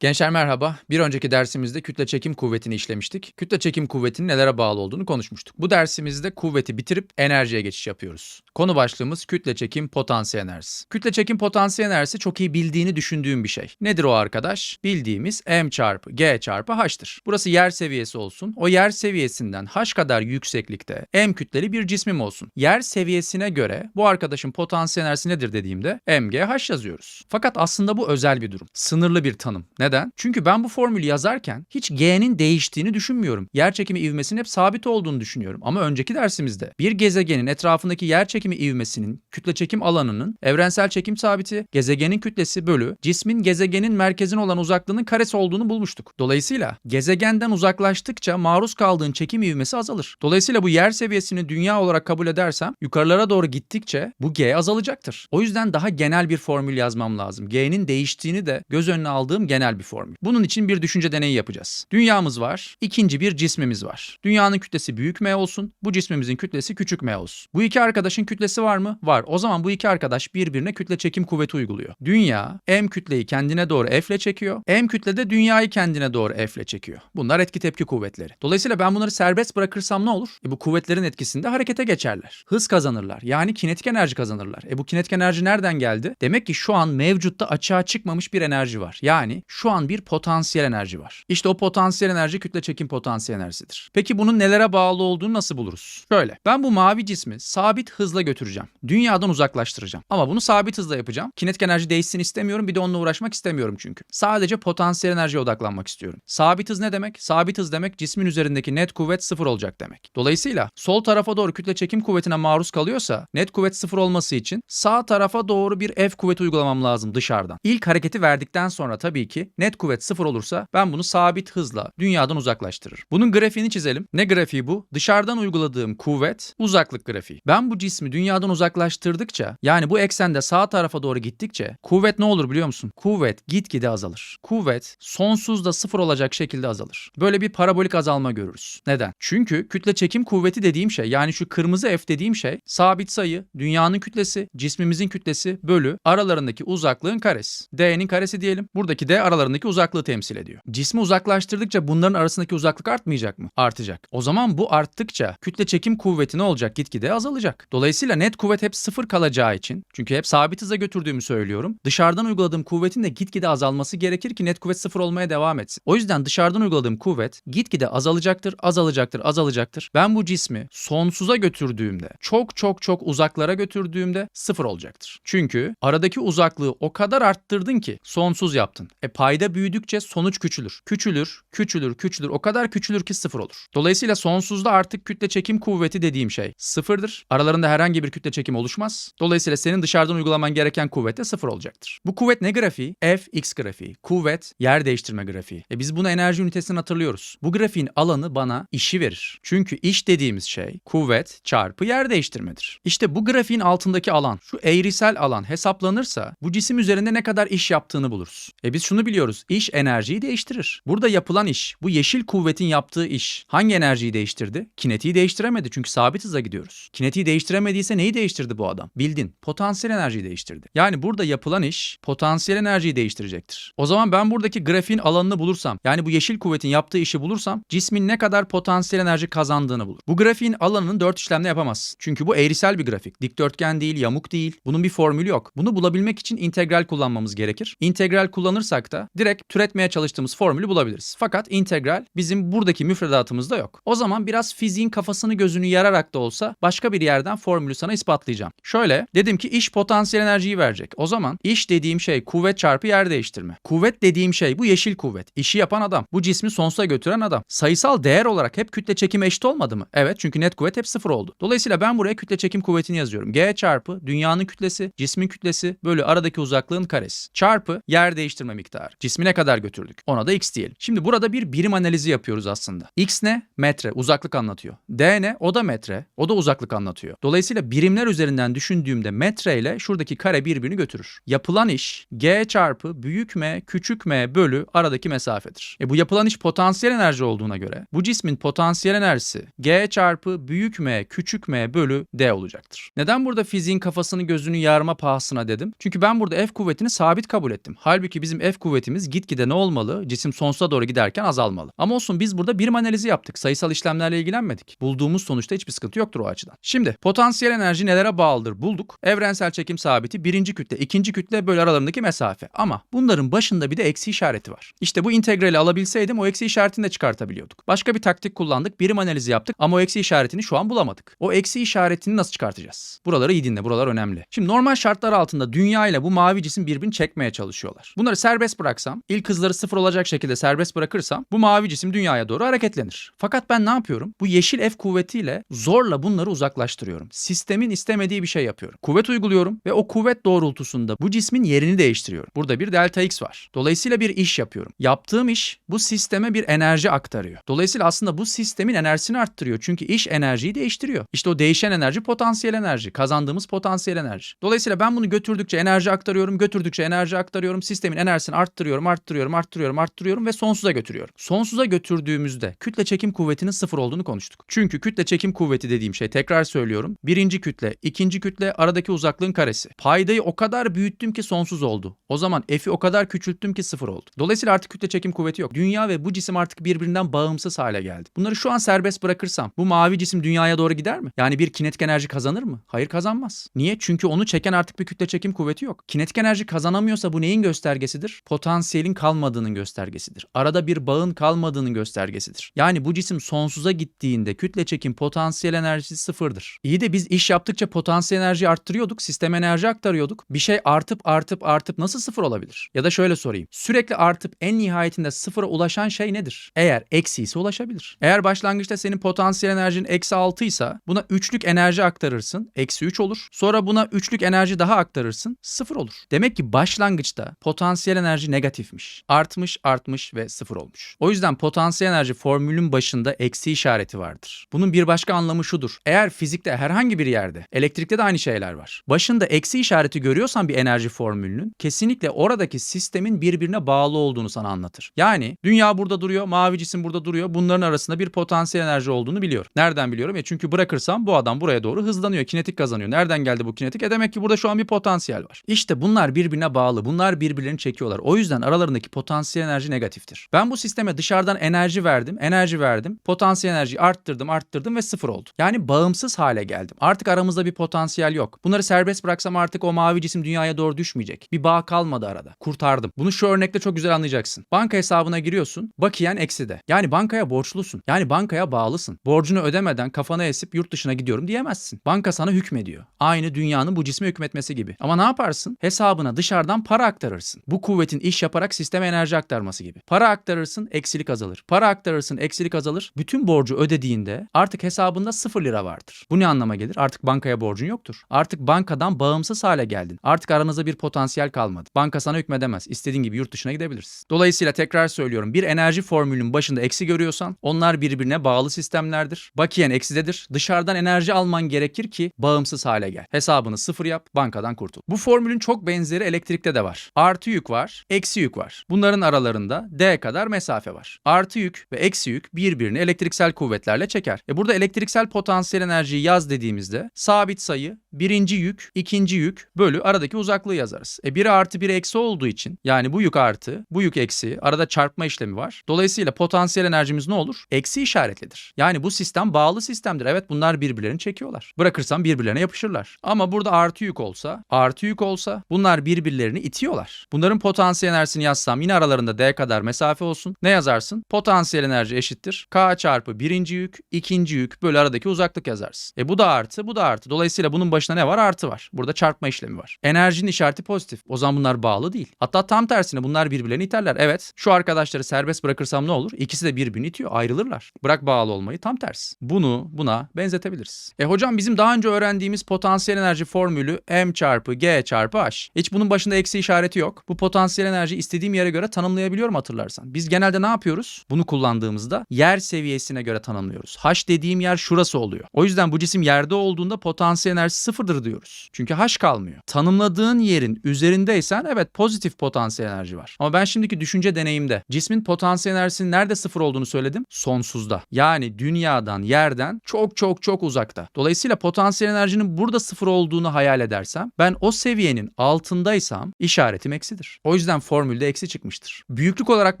Gençler merhaba. Bir önceki dersimizde kütle çekim kuvvetini işlemiştik. Kütle çekim kuvvetinin nelere bağlı olduğunu konuşmuştuk. Bu dersimizde kuvveti bitirip enerjiye geçiş yapıyoruz. Konu başlığımız kütle çekim potansiyel enerjisi. Kütle çekim potansiyel enerjisi çok iyi bildiğini düşündüğüm bir şey. Nedir o arkadaş? Bildiğimiz m çarpı g çarpı h'tır. Burası yer seviyesi olsun. O yer seviyesinden h kadar yükseklikte m kütleli bir cismim olsun. Yer seviyesine göre bu arkadaşın potansiyel enerjisi nedir dediğimde mgh yazıyoruz. Fakat aslında bu özel bir durum. Sınırlı bir tanım. Neden? Çünkü ben bu formülü yazarken hiç G'nin değiştiğini düşünmüyorum. Yer çekimi ivmesinin hep sabit olduğunu düşünüyorum. Ama önceki dersimizde bir gezegenin etrafındaki yer çekimi ivmesinin kütle çekim alanının evrensel çekim sabiti gezegenin kütlesi bölü cismin gezegenin merkezine olan uzaklığının karesi olduğunu bulmuştuk. Dolayısıyla gezegenden uzaklaştıkça maruz kaldığın çekim ivmesi azalır. Dolayısıyla bu yer seviyesini dünya olarak kabul edersem yukarılara doğru gittikçe bu G azalacaktır. O yüzden daha genel bir formül yazmam lazım. G'nin değiştiğini de göz önüne aldığım genel bir formül. Bunun için bir düşünce deneyi yapacağız. Dünyamız var, ikinci bir cismimiz var. Dünyanın kütlesi büyük M olsun, bu cismimizin kütlesi küçük M olsun. Bu iki arkadaşın kütlesi var mı? Var. O zaman bu iki arkadaş birbirine kütle çekim kuvveti uyguluyor. Dünya M kütleyi kendine doğru F ile çekiyor. M kütle de dünyayı kendine doğru F ile çekiyor. Bunlar etki tepki kuvvetleri. Dolayısıyla ben bunları serbest bırakırsam ne olur? E bu kuvvetlerin etkisinde harekete geçerler. Hız kazanırlar. Yani kinetik enerji kazanırlar. E bu kinetik enerji nereden geldi? Demek ki şu an mevcutta açığa çıkmamış bir enerji var. Yani şu an bir potansiyel enerji var. İşte o potansiyel enerji kütle çekim potansiyel enerjisidir. Peki bunun nelere bağlı olduğunu nasıl buluruz? Şöyle. Ben bu mavi cismi sabit hızla götüreceğim. Dünyadan uzaklaştıracağım. Ama bunu sabit hızla yapacağım. Kinetik enerji değişsin istemiyorum. Bir de onunla uğraşmak istemiyorum çünkü. Sadece potansiyel enerjiye odaklanmak istiyorum. Sabit hız ne demek? Sabit hız demek cismin üzerindeki net kuvvet sıfır olacak demek. Dolayısıyla sol tarafa doğru kütle çekim kuvvetine maruz kalıyorsa net kuvvet sıfır olması için sağ tarafa doğru bir F kuvveti uygulamam lazım dışarıdan. İlk hareketi verdikten sonra tabii ki net kuvvet sıfır olursa ben bunu sabit hızla dünyadan uzaklaştırırım. Bunun grafiğini çizelim. Ne grafiği bu? Dışarıdan uyguladığım kuvvet uzaklık grafiği. Ben bu cismi dünyadan uzaklaştırdıkça yani bu eksende sağ tarafa doğru gittikçe kuvvet ne olur biliyor musun? Kuvvet gitgide azalır. Kuvvet sonsuzda sıfır olacak şekilde azalır. Böyle bir parabolik azalma görürüz. Neden? Çünkü kütle çekim kuvveti dediğim şey yani şu kırmızı F dediğim şey sabit sayı, dünyanın kütlesi, cismimizin kütlesi bölü aralarındaki uzaklığın karesi. D'nin karesi diyelim. Buradaki D aralarındaki uzaklığı temsil ediyor. Cismi uzaklaştırdıkça bunların arasındaki uzaklık artmayacak mı? Artacak. O zaman bu arttıkça kütle çekim kuvveti ne olacak? Gitgide azalacak. Dolayısıyla net kuvvet hep sıfır kalacağı için çünkü hep sabit hıza götürdüğümü söylüyorum. Dışarıdan uyguladığım kuvvetin de gitgide azalması gerekir ki net kuvvet sıfır olmaya devam etsin. O yüzden dışarıdan uyguladığım kuvvet gitgide azalacaktır, azalacaktır, azalacaktır. Ben bu cismi sonsuza götürdüğümde, çok çok çok uzaklara götürdüğümde sıfır olacaktır. Çünkü aradaki uzaklığı o kadar arttırdın ki sonsuz yaptın. E payda büyüdükçe sonuç küçülür. Küçülür, küçülür, küçülür. O kadar küçülür ki sıfır olur. Dolayısıyla sonsuzda artık kütle çekim kuvveti dediğim şey sıfırdır. Aralarında herhangi bir kütle çekim oluşmaz. Dolayısıyla senin dışarıdan uygulaman gereken kuvvet de sıfır olacaktır. Bu kuvvet ne grafiği? F, X grafiği. Kuvvet, yer değiştirme grafiği. E biz bunu enerji ünitesinden hatırlıyoruz. Bu grafiğin alanı bana işi verir. Çünkü iş dediğimiz şey kuvvet çarpı yer değiştirmedir. İşte bu grafiğin altındaki alan, şu eğrisel alan hesaplanırsa bu cisim üzerinde ne kadar iş yaptığını buluruz. E biz şunu biliyoruz. İş enerjiyi değiştirir. Burada yapılan iş, bu yeşil kuvvetin yaptığı iş hangi enerjiyi değiştirdi? Kinetiği değiştiremedi çünkü sabit hıza gidiyoruz. Kinetiği değiştiremediyse neyi değiştirdi bu adam? Bildin. Potansiyel enerjiyi değiştirdi. Yani burada yapılan iş potansiyel enerjiyi değiştirecektir. O zaman ben buradaki grafiğin alanını bulursam, yani bu yeşil kuvvetin yaptığı işi bulursam cismin ne kadar potansiyel enerji kazandığını bulur. Bu grafiğin alanının dört işlemle yapamaz. Çünkü bu eğrisel bir grafik. Dikdörtgen değil, yamuk değil. Bunun bir formülü yok. Bunu bulabilmek için integral kullanmamız gerekir. İntegral kullanırsak da direkt türetmeye çalıştığımız formülü bulabiliriz. Fakat integral bizim buradaki müfredatımızda yok. O zaman biraz fiziğin kafasını gözünü yararak da olsa başka bir yerden formülü sana ispatlayacağım. Şöyle dedim ki iş potansiyel enerjiyi verecek. O zaman iş dediğim şey kuvvet çarpı yer değiştirme. Kuvvet dediğim şey bu yeşil kuvvet. İşi yapan adam. Bu cismi sonsuza götüren adam. Sayısal değer olarak hep kütle çekimi eşit olmadı mı? Evet çünkü net kuvvet hep sıfır oldu. Dolayısıyla ben buraya kütle çekim kuvvetini yazıyorum. G çarpı dünyanın kütlesi, cismin kütlesi bölü aradaki uzaklığın karesi. Çarpı yer değiştirme miktarı. Cismi ne kadar götürdük? Ona da x diyelim. Şimdi burada bir birim analizi yapıyoruz aslında. X ne? Metre. Uzaklık anlatıyor. D ne? O da metre. O da uzaklık anlatıyor. Dolayısıyla birimler üzerinden düşündüğümde metre ile şuradaki kare birbirini götürür. Yapılan iş G çarpı büyük M küçük M bölü aradaki mesafedir. E bu yapılan iş potansiyel enerji olduğuna göre bu cismin potansiyel enerjisi G çarpı büyük M küçük M bölü D olacaktır. Neden burada fiziğin kafasını gözünü yarma pahasına dedim? Çünkü ben burada F kuvvetini sabit kabul ettim. Halbuki bizim F kuvvetimiz kuvvetimiz gitgide ne olmalı? Cisim sonsuza doğru giderken azalmalı. Ama olsun biz burada birim analizi yaptık. Sayısal işlemlerle ilgilenmedik. Bulduğumuz sonuçta hiçbir sıkıntı yoktur o açıdan. Şimdi potansiyel enerji nelere bağlıdır bulduk. Evrensel çekim sabiti birinci kütle, ikinci kütle böyle aralarındaki mesafe. Ama bunların başında bir de eksi işareti var. İşte bu integrali alabilseydim o eksi işaretini de çıkartabiliyorduk. Başka bir taktik kullandık. Birim analizi yaptık ama o eksi işaretini şu an bulamadık. O eksi işaretini nasıl çıkartacağız? Buraları iyi dinle. Buralar önemli. Şimdi normal şartlar altında dünya ile bu mavi cisim birbirini çekmeye çalışıyorlar. Bunları serbest bıraksam, ilk hızları sıfır olacak şekilde serbest bırakırsam bu mavi cisim dünyaya doğru hareketlenir. Fakat ben ne yapıyorum? Bu yeşil F kuvvetiyle zorla bunları uzaklaştırıyorum. Sistemin istemediği bir şey yapıyorum. Kuvvet uyguluyorum ve o kuvvet doğrultusunda bu cismin yerini değiştiriyorum. Burada bir delta X var. Dolayısıyla bir iş yapıyorum. Yaptığım iş bu sisteme bir enerji aktarıyor. Dolayısıyla aslında bu sistemin enerjisini arttırıyor. Çünkü iş enerjiyi değiştiriyor. İşte o değişen enerji potansiyel enerji. Kazandığımız potansiyel enerji. Dolayısıyla ben bunu götürdükçe enerji aktarıyorum, götürdükçe enerji aktarıyorum. Sistemin enerjisini arttırıyorum, arttırıyorum, arttırıyorum, arttırıyorum ve sonsuza götürüyorum. Sonsuza götürdüğümüzde kütle çekim kuvvetinin sıfır olduğunu konuştuk. Çünkü kütle çekim kuvveti dediğim şey tekrar söylüyorum. Birinci kütle, ikinci kütle aradaki uzaklığın karesi. Paydayı o kadar büyüttüm ki sonsuz oldu. O zaman F'i o kadar küçülttüm ki sıfır oldu. Dolayısıyla artık kütle çekim kuvveti yok. Dünya ve bu cisim artık birbirinden bağımsız hale geldi. Bunları şu an serbest bırakırsam bu mavi cisim dünyaya doğru gider mi? Yani bir kinetik enerji kazanır mı? Hayır kazanmaz. Niye? Çünkü onu çeken artık bir kütle çekim kuvveti yok. Kinetik enerji kazanamıyorsa bu neyin göstergesidir? Potansiyelin kalmadığının göstergesidir. Arada bir bağın kalmadığının göstergesidir. Yani bu cisim sonsuza gittiğinde kütle çekim potansiyel enerjisi sıfırdır. İyi de biz iş yaptıkça potansiyel enerjiyi arttırıyorduk, sisteme enerji aktarıyorduk. Bir şey artıp artıp artıp nasıl sıfır olabilir? Ya da şöyle sorayım. Sürekli artıp en nihayetinde sıfıra ulaşan şey nedir? Eğer eksi ise ulaşabilir. Eğer başlangıçta senin potansiyel enerjin eksi 6 ise buna üçlük enerji aktarırsın. Eksi 3 olur. Sonra buna üçlük enerji daha aktarırsın. Sıfır olur. Demek ki başlangıçta potansiyel enerji negatifmiş. Artmış, artmış ve sıfır olmuş. O yüzden potansiyel enerji formülün başında eksi işareti vardır. Bunun bir başka anlamı şudur. Eğer fizikte herhangi bir yerde, elektrikte de aynı şeyler var. Başında eksi işareti görüyorsan bir enerji formülünün kesinlikle oradaki sistemin birbirine bağlı olduğunu sana anlatır. Yani dünya burada duruyor, mavi cisim burada duruyor. Bunların arasında bir potansiyel enerji olduğunu biliyorum. Nereden biliyorum? E çünkü bırakırsam bu adam buraya doğru hızlanıyor, kinetik kazanıyor. Nereden geldi bu kinetik? E demek ki burada şu an bir potansiyel var. İşte bunlar birbirine bağlı. Bunlar birbirlerini çekiyorlar. O yüzden aralarındaki potansiyel enerji negatiftir. Ben bu sisteme dışarıdan enerji verdim, enerji verdim. Potansiyel enerjiyi arttırdım, arttırdım ve sıfır oldu. Yani bağımsız hale geldim. Artık aramızda bir potansiyel yok. Bunları serbest bıraksam artık o mavi cisim dünyaya doğru düşmeyecek. Bir bağ kalmadı arada. Kurtardım. Bunu şu örnekte çok güzel anlayacaksın. Banka hesabına giriyorsun. Bakiyen ekside. Yani bankaya borçlusun. Yani bankaya bağlısın. Borcunu ödemeden kafana esip yurt dışına gidiyorum diyemezsin. Banka sana hükmediyor. Aynı dünyanın bu cisme hükmetmesi gibi. Ama ne yaparsın? Hesabına dışarıdan para aktarırsın. Bu kuvvetin iş yaparak sisteme enerji aktarması gibi. Para aktarırsın, eksilik azalır. Para aktarırsın, eksilik azalır. Bütün borcu ödediğinde artık hesabında 0 lira vardır. Bu ne anlama gelir? Artık bankaya borcun yoktur. Artık bankadan bağımsız hale geldin. Artık aranızda bir potansiyel kalmadı. Banka sana hükmedemez. İstediğin gibi yurt dışına gidebilirsin. Dolayısıyla tekrar söylüyorum. Bir enerji formülünün başında eksi görüyorsan onlar birbirine bağlı sistemlerdir. Bakiyen eksidedir. Dışarıdan enerji alman gerekir ki bağımsız hale gel. Hesabını sıfır yap, bankadan kurtul. Bu formülün çok benzeri elektrikte de var. Artı yük var, eksi yük var. Bunların aralarında D kadar mesafe var. Artı yük ve eksi yük birbirini elektriksel kuvvetlerle çeker. E burada elektriksel potansiyel enerjiyi yaz dediğimizde sabit sayı, birinci yük, ikinci yük bölü aradaki uzaklığı yazarız. E biri artı biri eksi olduğu için yani bu yük artı, bu yük eksi, arada çarpma işlemi var. Dolayısıyla potansiyel enerjimiz ne olur? Eksi işaretlidir. Yani bu sistem bağlı sistemdir. Evet bunlar birbirlerini çekiyorlar. Bırakırsam birbirlerine yapışırlar. Ama burada artı yük olsa, artı yük olsa bunlar birbirlerini itiyorlar. Bunların potansiyel enerjisini yazsam yine aralarında D kadar mesafe olsun. Ne yazarsın? Potansiyel enerji eşittir. K çarpı birinci yük, ikinci yük bölü aradaki uzaklık yazarsın. E bu da artı, bu da artı. Dolayısıyla bunun başına ne var? Artı var. Burada çarpma işlemi var. Enerjinin işareti pozitif. O zaman bunlar bağlı değil. Hatta tam tersine bunlar birbirlerini iterler. Evet şu arkadaşları serbest bırakırsam ne olur? İkisi de birbirini itiyor. Ayrılırlar. Bırak bağlı olmayı tam tersi. Bunu buna benzetebiliriz. E hocam bizim daha önce öğrendiğimiz potansiyel enerji formülü M çarpı G çarpı H. Hiç bunun başında eksi işareti yok. Bu potansiyel enerji istediğim yere göre tanımlayabiliyorum hatırlarsan. Biz genelde ne yapıyoruz? Bunu kullandığımızda yer seviyesine göre tanımlıyoruz. H dediğim yer şurası oluyor. O yüzden bu cisim yerde olduğunda potansiyel enerji sıfırdır diyoruz. Çünkü H kalmıyor. Tanımladığın yerin üzerindeysen evet pozitif potansiyel enerji var. Ama ben şimdiki düşünce deneyimde cismin potansiyel enerjisinin nerede sıfır olduğunu söyledim? Sonsuzda. Yani dünyadan, yerden çok çok çok uzakta. Dolayısıyla potansiyel enerjinin burada sıfır olduğunu hayal edersem ben o seviyenin altındaysam işaretim eksidir. O yüzden formülde eksi çıkmıştır. Büyüklük olarak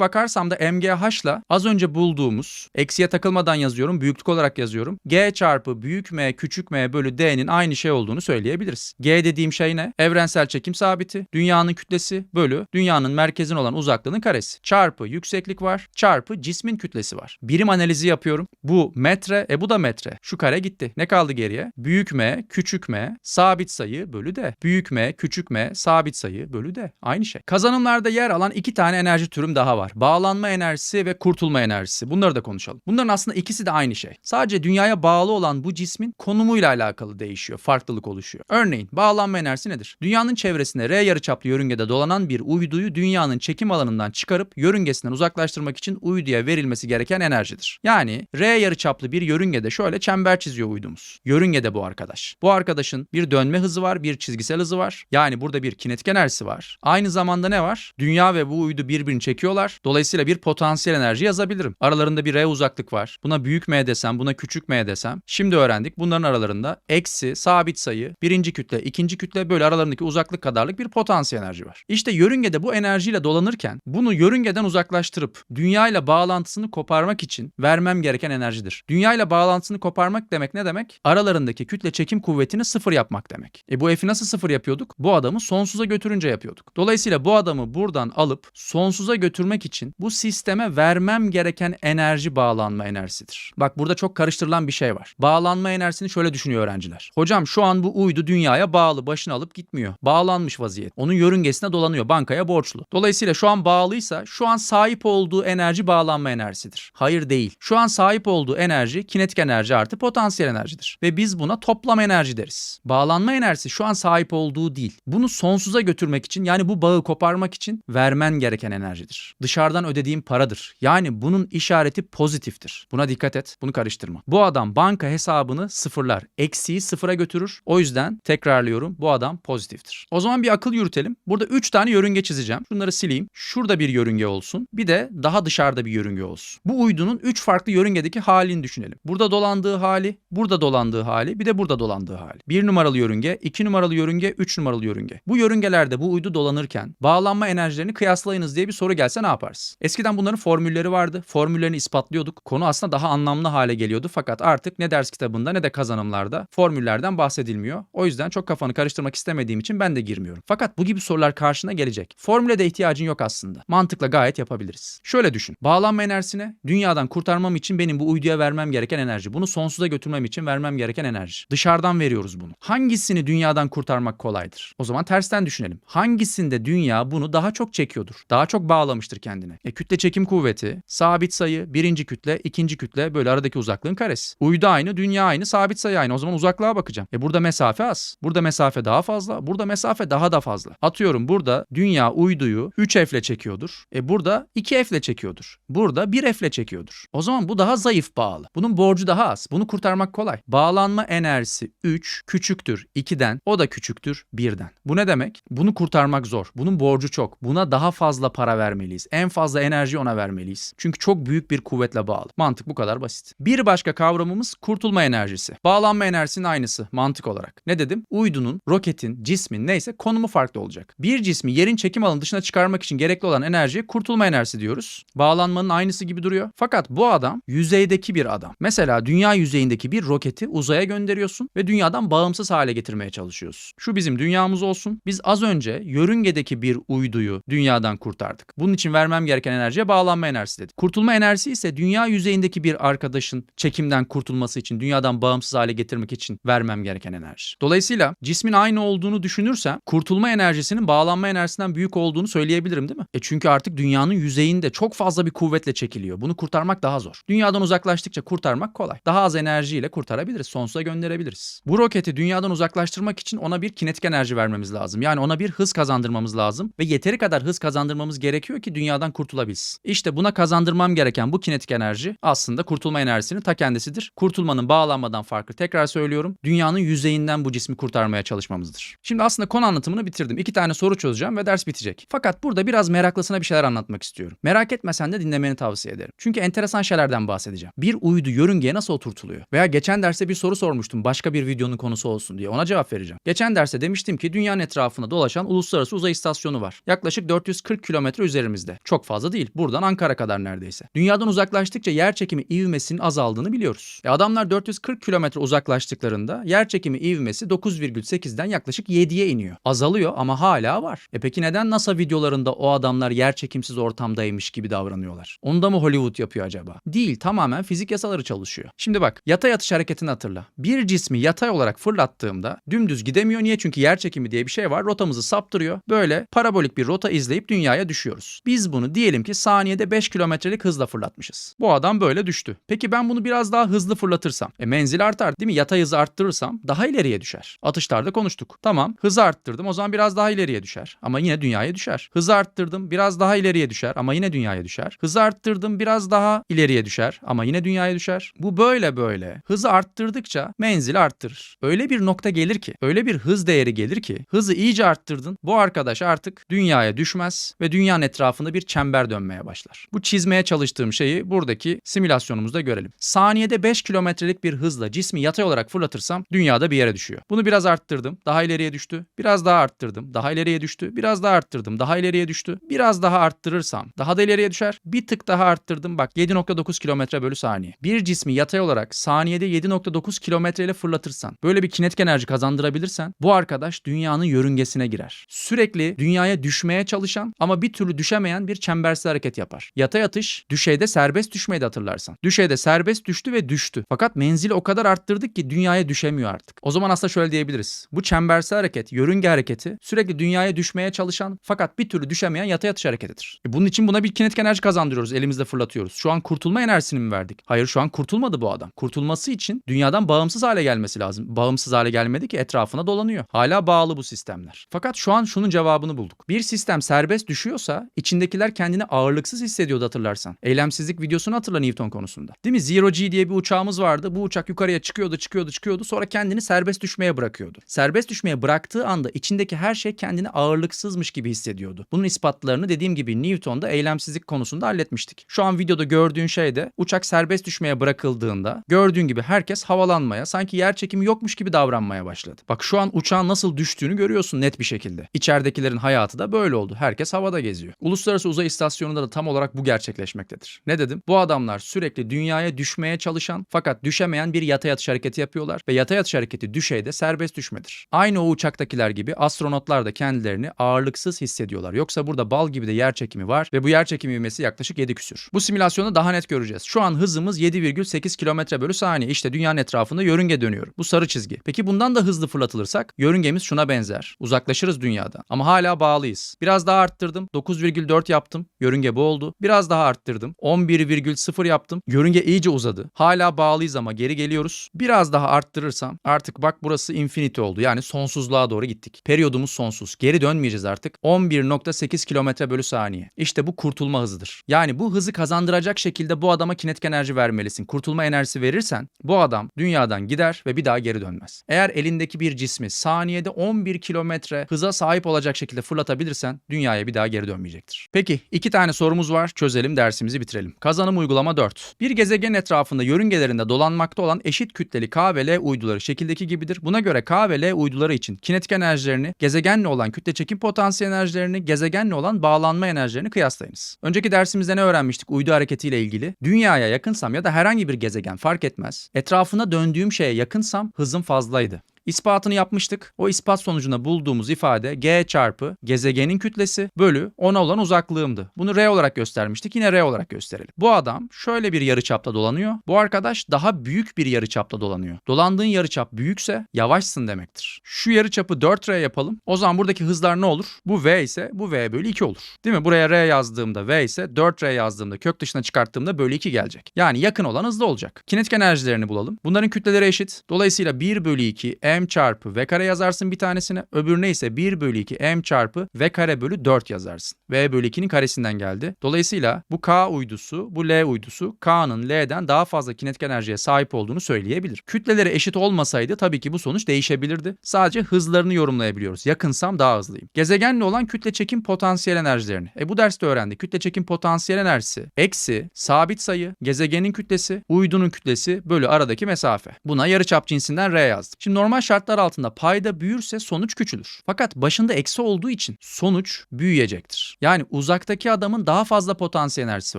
bakarsam da MGH ile az önce bulduğumuz eksiye takılmadan yazıyorum, büyüklük olarak yazıyorum. G çarpı büyük M küçük M bölü D'nin aynı şey olduğunu söyleyebiliriz. G dediğim şey ne? Evrensel çekim sabiti, dünyanın kütlesi bölü dünyanın merkezine olan uzaklığının karesi. Çarpı yükseklik var, çarpı cismin kütlesi var. Birim analizi yapıyorum. Bu metre, e bu da metre. Şu kare gitti. Ne kaldı geriye? Büyük M, küçük M, sabit sayı bölü D. Büyük M, küçük M, sabit sayı bölü D. Aynı şey. Kazanımlarda yer alan iki tane enerji türüm daha var. Bağlanma enerjisi ve kurtulma enerjisi. Bunları da konuşalım. Bunların aslında ikisi de aynı şey. Sadece dünyaya bağlı olan bu cismin konumuyla alakalı değişiyor. Farklılık oluşuyor. Örneğin bağlanma enerjisi nedir? Dünyanın çevresinde R yarıçaplı yörüngede dolanan bir uyduyu dünyanın çekim alanından çıkarıp yörüngesinden uzaklaştırmak için uyduya verilmesi gereken enerjidir. Yani R yarıçaplı bir yörüngede şöyle çember çiziyor uydumuz. Yörüngede bu arkadaş. Bu arkadaşın bir dönme hızı var, bir çizgisel hızı var. Yani burada bir kinetik enerjisi var. Aynı zamanda ne var? Dünya ve bu uydu birbirini çekiyorlar. Dolayısıyla bir potansiyel enerji yazabilirim. Aralarında bir R uzaklık var. Buna büyük M desem, buna küçük M desem. Şimdi öğrendik. Bunların aralarında eksi, sabit sayı, birinci kütle, ikinci kütle böyle aralarındaki uzaklık kadarlık bir potansiyel enerji var. İşte yörüngede bu enerjiyle dolanırken bunu yörüngeden uzaklaştırıp dünya ile bağlantısını koparmak için vermem gereken enerjidir. Dünya ile bağlantısını koparmak demek ne demek? Aralarındaki kütle çekim kuvvetini sıfır yapmak demek. E bu F'i nasıl sıfır yapıyorduk? Bu adamı sonsuza götürünce yapıyorduk. Dolayısıyla bu adamı buradan alıp sonsuza götürmek için bu sisteme vermem gereken enerji bağlanma enerjisidir. Bak burada çok karıştırılan bir şey var. Bağlanma enerjisini şöyle düşünüyor öğrenciler. Hocam şu an bu uydu dünyaya bağlı, başını alıp gitmiyor. Bağlanmış vaziyet. Onun yörüngesine dolanıyor, bankaya borçlu. Dolayısıyla şu an bağlıysa şu an sahip olduğu enerji bağlanma enerjisidir. Hayır değil. Şu an sahip olduğu enerji kinetik enerji artı potansiyel enerjidir. Ve biz buna toplam enerji deriz. Bağlanma enerjisi şu an sahip olduğu değil. Bunu sonsuza götürmek için yani bu bağı koparmak için vermen gereken enerjidir. Dışarıdan ödediğim paradır. Yani bunun işareti pozitiftir. Buna dikkat et. Bunu karıştırma. Bu adam banka hesabını sıfırlar. Eksiği sıfıra götürür. O yüzden tekrarlıyorum bu adam pozitiftir. O zaman bir akıl yürütelim. Burada 3 tane yörünge çizeceğim. Şunları sileyim. Şurada bir yörünge olsun. Bir de daha dışarıda bir yörünge olsun. Bu uydunun 3 farklı yörüngedeki halini düşünelim. Burada dolandığı hali, burada dolandığı hali, bir de burada dolandığı hali. 1 numaralı yörünge, 2 numaralı yörünge, 3 numaralı yörünge. Bu yörüngelerde bu uydu dolanırken bağlanma enerjilerini kıyaslayınız diye bir soru gelse ne yaparız? Eskiden bunların formülleri vardı. Formüllerini ispatlıyorduk. Konu aslında daha anlamlı hale geliyordu fakat artık ne ders kitabında ne de kazanımlarda formüllerden bahsedilmiyor. O yüzden çok kafanı karıştırmak istemediğim için ben de girmiyorum. Fakat bu gibi sorular karşına gelecek. Formüle de ihtiyacın yok aslında. Mantıkla gayet yapabiliriz. Şöyle düşün. Bağlanma enerjisine dünyadan kurtarmam için benim bu uyduya vermem gereken enerji. Bunu sonsuza götürmem için vermem gereken enerji. Dışarıdan veriyoruz bunu. Hangisini dünyadan kurtarmak kolaydır? O zaman tersten düşünelim. Hangisinde dünya bunu daha çok çekiyordur? Daha çok bağlamıştır kendine. E kütle çekim kuvveti, sabit sayı, birinci kütle, ikinci kütle böyle aradaki uzaklığın karesi. Uydu aynı, dünya aynı, sabit sayı aynı. O zaman uzaklığa bakacağım. E burada mesafe az. Burada mesafe daha fazla. Burada mesafe daha da fazla. Atıyorum burada dünya uyduyu 3F ile çekiyordur. E burada 2F ile çekiyordur. Burada 1F ile çekiyordur. O zaman bu daha zayıf bağlı. Bunun borcu daha az. Bunu kurtarmak kolay. Bağlanma enerjisi 3 küçüktür 2'den. O da küçüktür 1'den. Bu ne demek? Bunu kurtarmak zor. Bunun borcu çok. Buna daha fazla para vermeliyiz. En fazla enerji ona vermeliyiz. Çünkü çok büyük bir kuvvetle bağlı. Mantık bu kadar basit. Bir başka kavramımız kurtulma enerjisi. Bağlanma enerjisinin aynısı mantık olarak. Ne dedim? Uydunun, roketin, cismin neyse konumu farklı olacak. Bir cismi yerin çekim alanı dışına çıkarmak için gerekli olan enerjiye kurtulma enerjisi diyoruz. Bağlanmanın aynısı gibi duruyor. Fakat bu adam yüzeydeki bir adam. Mesela dünya yüzeyindeki bir roketi uzaya gönderiyorsun ve dünyadan bağımsız hale getirmeye çalışıyorsun. Şu bizim dünyamız olsun. Biz az önce yörüngedeki bir uyduyu dünyadan kurtardık. Bunun için vermem gereken enerjiye bağlanma enerjisi dedik. Kurtulma enerjisi ise dünya yüzeyindeki bir arkadaşın çekimden kurtulması için, dünyadan bağımsız hale getirmek için vermem gereken enerji. Dolayısıyla cismin aynı olduğunu düşünürsem kurtulma enerjisinin bağlanma enerjisinden büyük olduğunu söyleyebilirim değil mi? E çünkü artık dünyanın yüzeyinde çok fazla bir kuvvetle çekiliyor. Bunu kurtarmak daha zor. Dünyadan uzaklaştıkça kurtarmak kolay. Daha az enerjiyle kurtarabiliriz. Sonsuza gönderebiliriz. Bu roketi dünyadan uzaklaştırmak için ona bir kinetik enerji vermemiz lazım. Yani ona bir hız kazandırmamız lazım ve yeteri kadar hız kazandırmamız gerekiyor ki dünyadan kurtulabilsin. İşte buna kazandırmam gereken bu kinetik enerji aslında kurtulma enerjisinin ta kendisidir. Kurtulmanın bağlanmadan farkı tekrar söylüyorum. Dünyanın yüzeyinden bu cismi kurtarmaya çalışmamızdır. Şimdi aslında konu anlatımını bitirdim. İki tane soru çözeceğim ve ders bitecek. Fakat burada biraz meraklısına bir şeyler anlatmak istiyorum. Merak etmesen de dinlemeni tavsiye ederim. Çünkü enteresan şeylerden bahsedeceğim. Bir uydu yörüngeye nasıl oturtuluyor? Veya geçen derste bir soru sormuştum başka bir videonun konusu olsun diye. Ona cevap vereceğim. Geçen derste demiştim ki dünyanın etrafında dolaşan uluslararası uzay istasyonu var. Yaklaşık 440 kilometre üzerimizde. Çok fazla değil. Buradan Ankara kadar neredeyse. Dünyadan uzaklaştıkça yer çekimi ivmesinin azaldığını biliyoruz. E adamlar 440 kilometre uzaklaştıklarında yer çekimi ivmesi 9,8'den yaklaşık 7'ye iniyor. Azalıyor ama hala var. E peki neden NASA videolarında o adamlar yer çekimsiz ortamdaymış gibi davranıyorlar? Onu da mı Hollywood yapıyor acaba? Değil tamamen fizik yasaları çalışıyor. Şimdi bak yatay atış hareketini hatırla. Bir cismi yatay olarak fırlattığımda dümdüz gidemiyor. Niye? Çünkü yer çekimi diye bir şey var. Rotamızı saptırıyor. Böyle parabolik bir rota izleyip dünyaya düşüyoruz. Biz bunu diyelim ki saniyede 5 kilometrelik hızla fırlatmışız. Bu adam böyle düştü. Peki ben bunu biraz daha hızlı fırlatırsam? E menzil artar değil mi? Yatay hızı arttırırsam daha ileriye düşer. Atışlarda konuştuk. Tamam hızı arttırdım o zaman biraz daha ileriye düşer. Ama yine dünyaya düşer. Hızı arttırdım biraz daha ileriye düşer ama yine dünyaya düşer. Hızı arttırdım biraz daha ileriye düşer ama yine dünyaya düşer. Bu böyle böyle. Hızı arttırdıkça menzil arttırır. Öyle bir nokta gelir ki, öyle bir hız değeri gelir ki hızı iyice arttırdın. Bu arkadaş artık dünyaya düşmez ve dünyanın etrafında bir çember dönmeye başlar. Bu çizmeye çalıştığım şeyi buradaki simülasyonumuzda görelim. Saniyede 5 kilometrelik bir hızla cismi yatay olarak fırlatırsam dünyada bir yere düşüyor. Bunu biraz arttırdım. Daha ileriye düştü. Biraz daha arttırdım. Daha ileriye düştü. Biraz daha arttırdım. Daha ileriye düştü. Biraz daha arttırırsam daha da ileriye düşer. Bir tık daha arttırdım. Bak 7.9 kilometre bölü saniye. Bir cismi yatay olarak saniyede 7.9 kilometre ile fırlatırsan, böyle bir kinetik enerji kazandırabilirsen bu arkadaş dünyanın yörüngesine girer. Sürekli dünyaya düşmeye çalışan ama bir türlü düşemeyen bir çembersiz hareket yapar. Yatay atış düşeyde serbest düşmeyi de hatırlarsan. Düşeyde serbest düştü ve düştü. Fakat menzili o kadar arttırdık ki dünyaya düşemiyor artık. O zaman aslında şöyle diyebiliriz. Bu çembersiz hareket, yörünge hareketi sürekli dünyaya düşmeye çalışan fakat bir türlü düşemeyen yatay atış hareketidir. E bunun için buna bir kinetik enerji kazandırıyoruz. Elimizde fırlatıyoruz. Şu an kurtulma enerjisini mi verdik? Hayır şu an kurtulmadı bu adam. Kurtulması için dünyadan bağımsız hale gelmesi lazım. Bağımsız hale gelmedi ki etrafına dolanıyor. Hala bağlı bu sistemler. Fakat şu an şunun cevabını bulduk. Bir sistem serbest düşüyorsa içindekiler kendini ağırlıksız hissediyordu hatırlarsan. Eylemsizlik videosunu hatırla Newton konusunda. Değil mi? Zero G diye bir uçağımız vardı. Bu uçak yukarıya çıkıyordu, çıkıyordu, çıkıyordu. Sonra kendini serbest düşmeye bırakıyordu. Serbest düşmeye bıraktığı anda içindeki her şey kendini ağırlıksızmış gibi hissediyordu. Bunun ispatlarını dediğim gibi Newton'da eylemsizlik konusunda halletmiştik. Şu an videoda gördüğün şey de uçak serbest düşmeye bırakıldığında gördüğün gibi herkes havalanmaya, sanki yer çekimi yokmuş gibi davranmaya başladı. Bak şu an uçağın nasıl düştüğünü görüyorsun net bir şekilde. İçeridekilerin hayatı da böyle oldu. Herkes havada geziyor. Uluslararası Uzay İstasyonu'nda da tam olarak bu gerçekleşmektedir. Ne dedim? Bu adamlar sürekli dünyaya düşmeye çalışan fakat düşemeyen bir yatay atış hareketi yapıyorlar ve yatay atış hareketi düşeyde serbest düşmedir. Aynı o uçaktakiler gibi astronotlar da kendilerini ağırlıksız hissediyorlar. Yoksa burada bal gibi de yer çekimi var ve bu yer çekimi ivmesi yaklaşık 7 küsür. Bu simülasyonu daha net göreceğiz. Şu an hızımız 7,8 kilometre bölü saniye. İşte dünyanın etrafında yörünge dönüyor. Bu sarı çizgi. Peki bundan da hızlı fırlatılırsak yörüngemiz şuna benzer. Uzaklaşırız dünyadan. Ama hala bağlıyız. Biraz daha arttırdım. 9,4 yaptım. Yörünge bu oldu. Biraz daha arttırdım. 11,0 yaptım. Yörünge iyice uzadı. Hala bağlıyız ama geri geliyoruz. Biraz daha arttırırsam artık bak burası infinity oldu. Yani sonsuzluğa doğru gittik. Periyodumuz sonsuz. Geri dönmeyeceğiz artık. 11.8 kilometre bölü saniye. İşte bu kurtulma hızıdır. Yani bu hızı kazandıracak şekilde bu adama kinetik enerji vermelisin. Kurtulma enerjisi verirsen bu adam dünyadan gider ve bir daha geri dönmez. Eğer elindeki bir cismi saniyede 11 kilometre hıza sahip olacak şekilde fırlatabilirsen dünyaya bir daha geri dönmeyecektir. Peki iki tane sorumuz var. Çözelim dersimizi bitirelim. Kazanım uygulama 4. Bir gezegenin etrafında yörüngelerinde dolanmakta olan eşit kütleli K ve L uyduları şekildeki gibidir. Buna göre K ve L uyduları için kinetik enerjilerini, gezegenle olan kütle çekim potansiyel enerjilerini, gezegenle olan bağlanma enerjilerini kıyaslayınız. Önceki dersimizde ne öğrenmiştik uydu hareketiyle ilgili? Dünyaya yakınsam ya da herhangi bir gezegen fark etmez. Etrafına döndüğüm şeye yakınsam hızım fazlaydı. İspatını yapmıştık. O ispat sonucunda bulduğumuz ifade g çarpı gezegenin kütlesi bölü ona olan uzaklığımdı. Bunu r olarak göstermiştik. Yine r olarak gösterelim. Bu adam şöyle bir yarıçapta dolanıyor. Bu arkadaş daha büyük bir yarıçapta dolanıyor. Dolandığın yarıçap büyükse yavaşsın demektir. Şu yarıçapı 4r yapalım. O zaman buradaki hızlar ne olur? Bu v ise bu v bölü 2 olur. Değil mi? Buraya r yazdığımda v ise 4r yazdığımda kök dışına çıkarttığımda bölü 2 gelecek. Yani yakın olan hızlı olacak. Kinetik enerjilerini bulalım. Bunların kütleleri eşit. Dolayısıyla 1 bölü 2 m m çarpı v kare yazarsın bir tanesine. Öbürüne ise 1 bölü 2 m çarpı v kare bölü 4 yazarsın. v bölü 2'nin karesinden geldi. Dolayısıyla bu k uydusu, bu l uydusu k'nın l'den daha fazla kinetik enerjiye sahip olduğunu söyleyebilir. Kütleleri eşit olmasaydı tabii ki bu sonuç değişebilirdi. Sadece hızlarını yorumlayabiliyoruz. Yakınsam daha hızlıyım. Gezegenle olan kütle çekim potansiyel enerjilerini. E bu derste öğrendik. Kütle çekim potansiyel enerjisi eksi sabit sayı, gezegenin kütlesi, uydunun kütlesi bölü aradaki mesafe. Buna yarıçap cinsinden R yazdım. Şimdi normal şartlar altında payda büyürse sonuç küçülür. Fakat başında eksi olduğu için sonuç büyüyecektir. Yani uzaktaki adamın daha fazla potansiyel enerjisi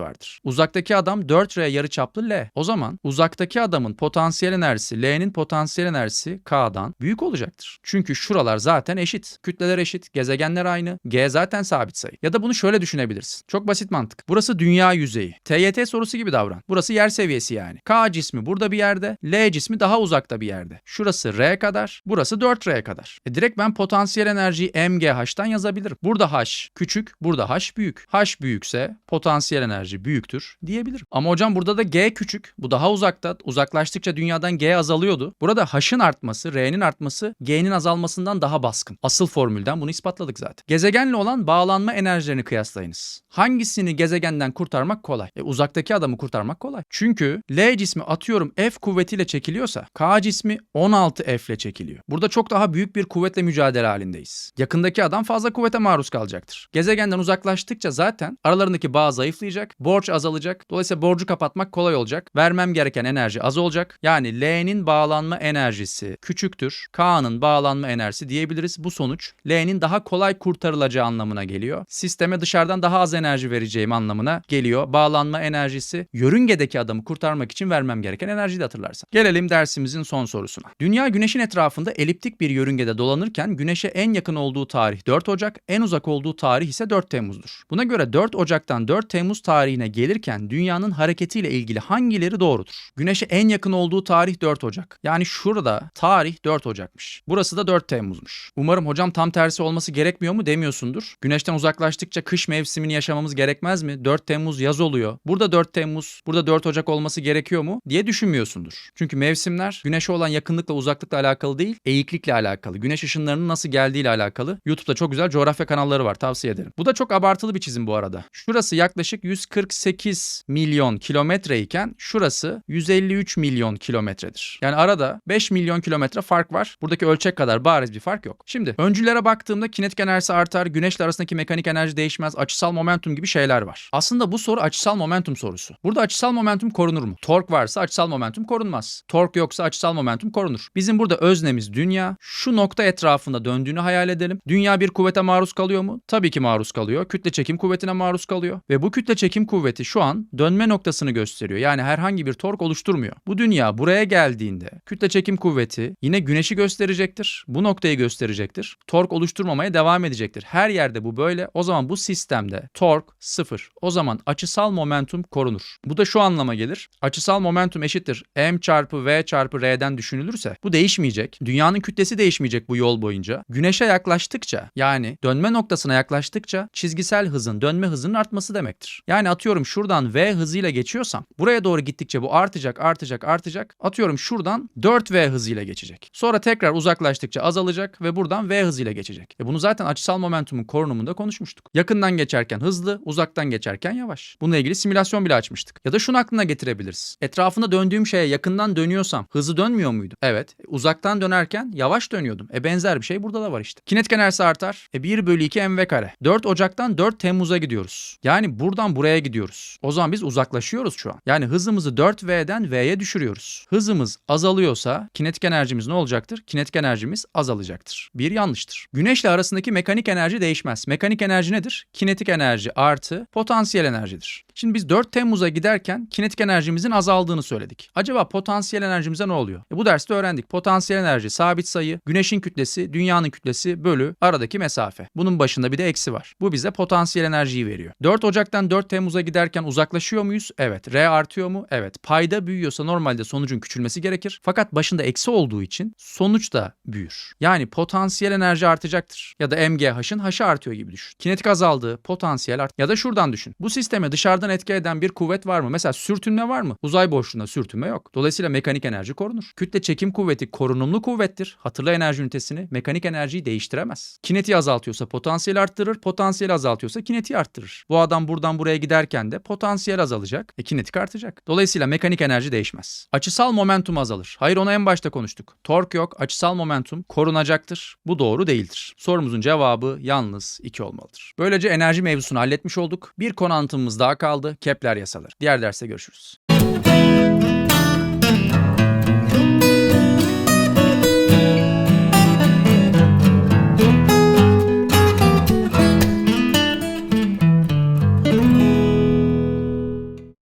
vardır. Uzaktaki adam 4R yarıçaplı L. O zaman uzaktaki adamın potansiyel enerjisi L'nin potansiyel enerjisi K'dan büyük olacaktır. Çünkü şuralar zaten eşit. Kütleler eşit, gezegenler aynı, G zaten sabit sayı. Ya da bunu şöyle düşünebilirsin. Çok basit mantık. Burası dünya yüzeyi. TYT sorusu gibi davran. Burası yer seviyesi yani. K cismi burada bir yerde, L cismi daha uzakta bir yerde. Şurası R kadar, burası 4R kadar. E direkt ben potansiyel enerjiyi MGH'tan yazabilirim. Burada H küçük, burada H büyük. H büyükse potansiyel enerji büyüktür diyebilirim. Ama hocam burada da G küçük. Bu daha uzakta. Uzaklaştıkça dünyadan G azalıyordu. Burada H'ın artması, R'nin artması G'nin azalmasından daha baskın. Asıl formülden bunu ispatladık zaten. Gezegenle olan bağlanma enerjilerini kıyaslayınız. Hangisini gezegenden kurtarmak kolay? E, uzaktaki adamı kurtarmak kolay. Çünkü L cismi atıyorum F kuvvetiyle çekiliyorsa K cismi 16 F ile çekiliyor. Burada çok daha büyük bir kuvvetle mücadele halindeyiz. Yakındaki adam fazla kuvvete maruz kalacaktır. Gezegenden uzaklaştıkça zaten aralarındaki bağ zayıflayacak, borç azalacak. Dolayısıyla borcu kapatmak kolay olacak. Vermem gereken enerji az olacak. Yani L'nin bağlanma enerjisi küçüktür. K'nın bağlanma enerjisi diyebiliriz. Bu sonuç L'nin daha kolay kurtarılacağı anlamına geliyor. Sisteme dışarıdan daha az enerji vereceğim anlamına geliyor. Bağlanma enerjisi yörüngedeki adamı kurtarmak için vermem gereken enerjiyi de hatırlarsan. Gelelim dersimizin son sorusuna. Dünya güneşin etrafında eliptik bir yörüngede dolanırken güneşe en yakın olduğu tarih 4 Ocak, en uzak olduğu tarih ise 4 Temmuz'dur. Buna göre 4 Ocak'tan 4 Temmuz tarihine gelirken dünyanın hareketiyle ilgili hangileri doğrudur? Güneşe en yakın olduğu tarih 4 Ocak. Yani şurada tarih 4 Ocak'mış. Burası da 4 Temmuz'muş. Umarım hocam tam tersi olması gerekmiyor mu demiyorsundur. Güneşten uzaklaştıkça kış mevsimini yaşamamız gerekmez mi? 4 Temmuz yaz oluyor. Burada 4 Temmuz, burada 4 Ocak olması gerekiyor mu diye düşünmüyorsundur. Çünkü mevsimler güneşe olan yakınlıkla uzaklıkla alakalı değil, eğiklikle alakalı. Güneş ışınlarının nasıl geldiğiyle alakalı. YouTube'da çok güzel coğrafya kanalları var tavsiye ederim. Bu da çok abartılı bir çizim bu arada. Şurası yaklaşık 148 milyon kilometre iken şurası 153 milyon kilometredir. Yani arada 5 milyon kilometre fark var. Buradaki ölçek kadar bariz bir fark yok. Şimdi öncülere baktığımda kinetik enerjisi artar, güneşle arasındaki mekanik enerji değişmez, açısal momentum gibi şeyler var. Aslında bu soru açısal momentum sorusu. Burada açısal momentum korunur mu? Tork varsa açısal momentum korunmaz. Tork yoksa açısal momentum korunur. Bizim burada öznemiz dünya. Şu nokta etrafında döndüğünü hayal edelim. Dünya bir kuvvete maruz kalıyor mu? Tabii ki maruz kalıyor. Kütle çekim kuvvetine maruz kalıyor. Ve bu kütle çekim kuvveti şu an dönme noktasını gösteriyor. Yani herhangi bir tork oluşturmuyor. Bu dünya buraya geldiğinde kütle çekim kuvveti yine güneşi gösterecektir. Bu noktayı gösterecektir. Tork oluşturmamaya devam edecektir. Her yerde bu böyle. O zaman bu sistemde tork sıfır. O zaman açısal momentum korunur. Bu da şu anlama gelir. Açısal momentum eşittir m çarpı v çarpı r'den düşünülürse bu değişmeyecek. Dünyanın kütlesi değişmeyecek bu yol boyunca. Güneşe yaklaştıkça yani dönme noktasına yaklaştıkça çizgisel hızın dönme hızının artması demektir. Yani atıyorum şuradan v hızıyla geçiyorsam buraya doğru gittikçe bu artacak artacak artacak. Atıyorum şuradan 4v hızıyla geçecek. Sonra tekrar uzaklaştıkça azalacak ve buradan v hızıyla geçecek. E bunu zaten açısal momentumun korunumunda konuşmuştuk. Yakından geçerken hızlı, uzaktan geçerken yavaş. Bununla ilgili simülasyon bile açmıştık. Ya da şunu aklına getirebiliriz. Etrafında döndüğüm şeye yakından dönüyorsam hızlı dönmüyor muydu? Evet. E, Uzaktan dönerken yavaş dönüyordum. E benzer bir şey burada da var işte. Kinetik enerjisi artar. E 1 bölü 2 mv kare. 4 Ocak'tan 4 Temmuz'a gidiyoruz. Yani buradan buraya gidiyoruz. O zaman biz uzaklaşıyoruz şu an. Yani hızımızı 4V'den V'ye düşürüyoruz. Hızımız azalıyorsa kinetik enerjimiz ne olacaktır? Kinetik enerjimiz azalacaktır. Bir yanlıştır. Güneşle arasındaki mekanik enerji değişmez. Mekanik enerji nedir? Kinetik enerji artı potansiyel enerjidir. Şimdi biz 4 Temmuz'a giderken kinetik enerjimizin azaldığını söyledik. Acaba potansiyel enerjimize ne oluyor? E bu derste öğrendik. Potansiyel enerji sabit sayı, güneşin kütlesi, dünyanın kütlesi bölü aradaki mesafe. Bunun başında bir de eksi var. Bu bize potansiyel enerjiyi veriyor. 4 Ocak'tan 4 Temmuz'a giderken uzaklaşıyor muyuz? Evet. R artıyor mu? Evet. Payda büyüyorsa normalde sonucun küçülmesi gerekir. Fakat başında eksi olduğu için sonuç da büyür. Yani potansiyel enerji artacaktır. Ya da MGH'ın H'ı artıyor gibi düşün. Kinetik azaldı, potansiyel art. Ya da şuradan düşün. Bu sisteme dışarıdan dışarıdan etki eden bir kuvvet var mı? Mesela sürtünme var mı? Uzay boşluğunda sürtünme yok. Dolayısıyla mekanik enerji korunur. Kütle çekim kuvveti korunumlu kuvvettir. Hatırla enerji ünitesini. Mekanik enerjiyi değiştiremez. Kinetiği azaltıyorsa potansiyeli arttırır, potansiyeli azaltıyorsa kinetiği arttırır. Bu adam buradan buraya giderken de potansiyel azalacak, e, kinetik artacak. Dolayısıyla mekanik enerji değişmez. Açısal momentum azalır. Hayır onu en başta konuştuk. Tork yok, açısal momentum korunacaktır. Bu doğru değildir. Sorumuzun cevabı yalnız 2 olmalıdır. Böylece enerji mevzusunu halletmiş olduk. Bir konu anlatımımız daha kaldı. Kepler yasaları. Diğer derste görüşürüz.